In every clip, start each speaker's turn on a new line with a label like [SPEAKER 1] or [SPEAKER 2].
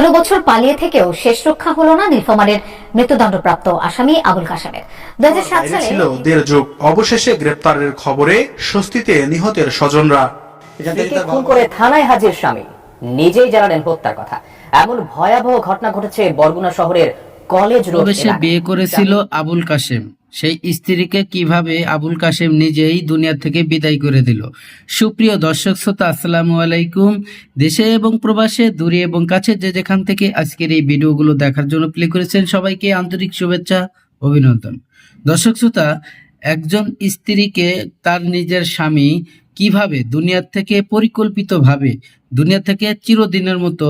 [SPEAKER 1] আঠারো বছর পালিয়ে থেকেও শেষ রক্ষা হলো না নীলফামারের মৃত্যুদণ্ডপ্রাপ্ত আসামি আবুল কাশেমের। দু হাজার সাত সালে
[SPEAKER 2] ছিল দেড় যুগ। অবশেষে গ্রেপ্তারের খবরে স্বস্তিতে নিহতের স্বজনরা।
[SPEAKER 3] খুন করে থানায় হাজির স্বামী। নিজেই জানালেন হত্যার কথা। এমন ভয়াবহ ঘটনা ঘটেছে বরগুনা শহরের কলেজ রোড।
[SPEAKER 4] বিয়ে করেছিল আবুল কাশেম। সেই স্ত্রীকে কীভাবে আবুল কাশেম নিজেই দুনিয়া থেকে বিদায় করে দিল। সুপ্রিয় দর্শক, শ্রোতা, আসসালামু আলাইকুম। দেশে এবং প্রবাসে, দূরে এবং কাছে যে যেখান থেকে আজকের এই ভিডিওগুলো দেখার জন্য প্লে করেছেন সবাইকে আন্তরিক শুভেচ্ছা, অভিনন্দন। দর্শক, শ্রোতা, একজন স্ত্রীকে তার নিজের স্বামী কীভাবে দুনিয়ার থেকে পরিকল্পিতভাবে, দুনিয়া থেকে চিরদিনের মতো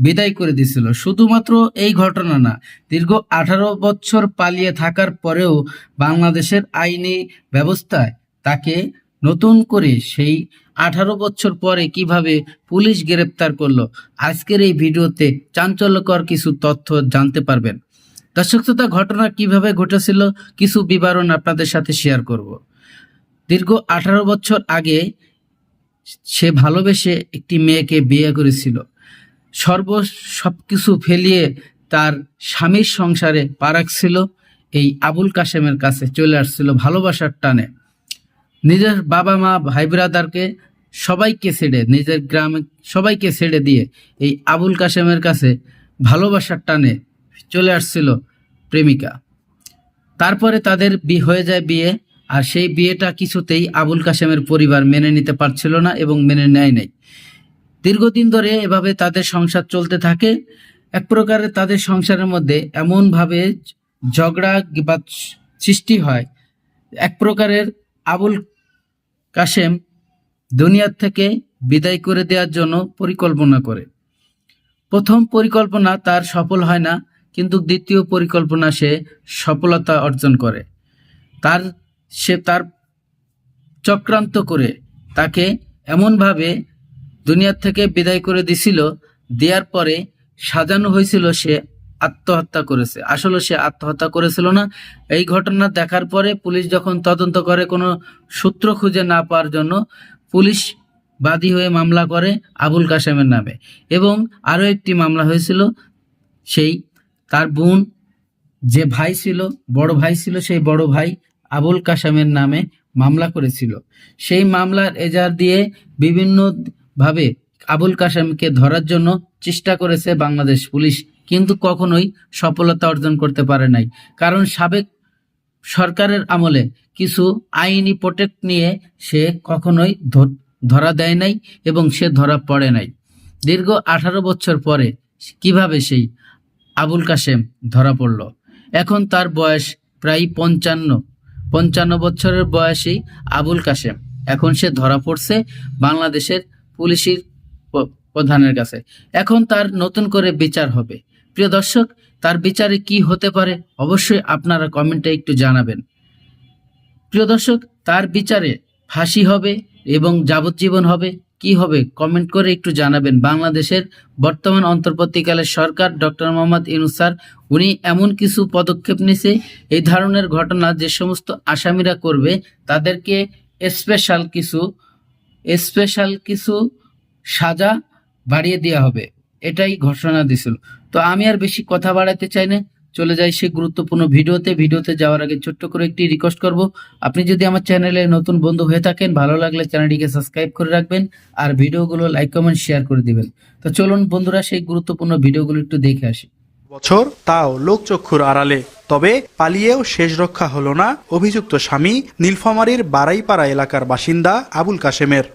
[SPEAKER 4] বিদায় করে দিছিল। শুধুমাত্র এই ঘটনা না, দীর্ঘ আঠারো বছর পালিয়ে থাকার পরেও বাংলাদেশের আইনি ব্যবস্থায় তাকে নতুন করে সেই আঠারো বছর পরে কীভাবে পুলিশ গ্রেপ্তার করল, আজকের এই ভিডিওতে চাঞ্চল্যকর কিছু তথ্য জানতে পারবেন। দর্শক ঘটনা কীভাবে ঘটেছিল কিছু বিবরণ আপনাদের সাথে শেয়ার করব। দীর্ঘ আঠারো বছর আগে সে ভালোবেসে একটি মেয়েকে বিয়ে করেছিল। সর্ব সব কিছু ফেলিয়ে তার স্বামীর সংসারে পা রাখছিল এই আবুল কাশেমের কাছে চলে আসছিল ভালোবাসার টানে। নিজের বাবা মা, ভাই ব্রাদারকে সবাইকে ছেড়ে, নিজের গ্রামে সবাইকে ছেড়ে দিয়ে এই আবুল কাশেমের কাছে ভালোবাসার টানে চলে আসছিল প্রেমিকা। তারপরে তাদের বি হয়ে যায় বিয়ে, আর সেই বিয়েটা কিছুতেই আবুল কাশেমের পরিবার মেনে নিতে পারছিল না এবং মেনে নেয় নাই। দীর্ঘদিন ধরে এভাবে তাদের সংসার চলতে থাকে। এক প্রকারে তাদের সংসারের মধ্যে এমনভাবে ঝগড়া বা সৃষ্টি হয়। এক প্রকারের আবুল কাশেম দুনিয়ার থেকে বিদায় করে দেওয়ার জন্য পরিকল্পনা করে। প্রথম পরিকল্পনা তার সফল হয় না, কিন্তু দ্বিতীয় পরিকল্পনা সে সফলতা অর্জন করে। তার, সে তার চক্রান্ত করে। তাকে এমনভাবে দুনিয়ার থেকে বিদায় করে দিছিল, দেওয়ার পরে সাজানো হয়েছিল সে আত্মহত্যা করেছে। আসলে সে আত্মহত্যা করেছিল না। এই ঘটনা দেখার পরে পুলিশ যখন তদন্ত করে কোনো সূত্র খুঁজে না পাওয়ার জন্য পুলিশ বাদী হয়ে মামলা করে আবুল কাশেমের নামে। এবং আরও একটি মামলা হয়েছিল, সেই তার বোন যে ভাই ছিল, বড় ভাই ছিল, সেই বড় ভাই আবুল কাশেমের নামে মামলা করেছিল। সেই মামলার এজার দিয়ে বিভিন্ন ভাবে আবুল কাসেমকে ধরার জন্য চেষ্টা করেছে বাংলাদেশ পুলিশ, কিন্তু কখনোই সফলতা অর্জন করতে পারে নাই। কারণ সাবেক সরকারের আমলে কিছু আইনি প্রোটেক্ট নিয়ে সে কখনোই ধরা দেয় নাই এবং সে ধরা পড়ে নাই। দীর্ঘ আঠারো বছর পরে কীভাবে সেই আবুল কাসেম ধরা পড়ল? এখন তার বয়স প্রায় পঞ্চান্ন। পঞ্চান্ন বছরের বয়সেই আবুল কাশেম এখন সে ধরা পড়ছে বাংলাদেশের পুলিশের প্রধানের কাছে। এখন তার নতুন করে বিচার হবে। প্রিয় দর্শক, তার বিচারে কি হতে পারে অবশ্যই আপনারা কমেন্টে একটু জানাবেন। প্রিয় দর্শক, তার বিচারে ফাঁসি হবে এবং যাবজ্জীবন হবে। কি হবে কমেন্ট করে একটু জানাবেন। বাংলাদেশের বর্তমান অন্তর্বর্তীকালের সরকার ডক্টর মোহাম্মদ ইউনুস স্যার, উনি এমন কিছু পদক্ষেপ নিছে, এই ধরনের ঘটনা যে সমস্ত আসামিরা করবে, তাদেরকে স্পেশাল কিছু স্পেশাল কিছু সাজা বাড়িয়ে দেওয়া হবে। এটাই ঘোষণা দিছিল। তো আমি আর বেশি কথা বাড়াতে চাই না। চলে যাই সেই গুরুত্বপূর্ণ ভিডিওতে। ভিডিওতে যাওয়ার আগে ছোট্ট করে একটি রিকোয়েস্ট করব। আপনি যদি আমার চ্যানেলে নতুন বন্ধু হয়ে থাকেন, ভালো লাগলে চ্যানেলটিকে সাবস্ক্রাইব করে রাখবেন আর ভিডিওগুলো লাইক কমেন্ট শেয়ার করে দিবেন। তো চলুন বন্ধুরা, সেই গুরুত্বপূর্ণ ভিডিওগুলো একটু দেখে আসি।
[SPEAKER 2] বছর, তাও লোকচক্ষুর আড়ালে। তবে পালিয়েও শেষ রক্ষা হল না অভিযুক্ত স্বামী নীলফামারীর বারাইপাড়া এলাকার বাসিন্দা আবুল কাশেমের।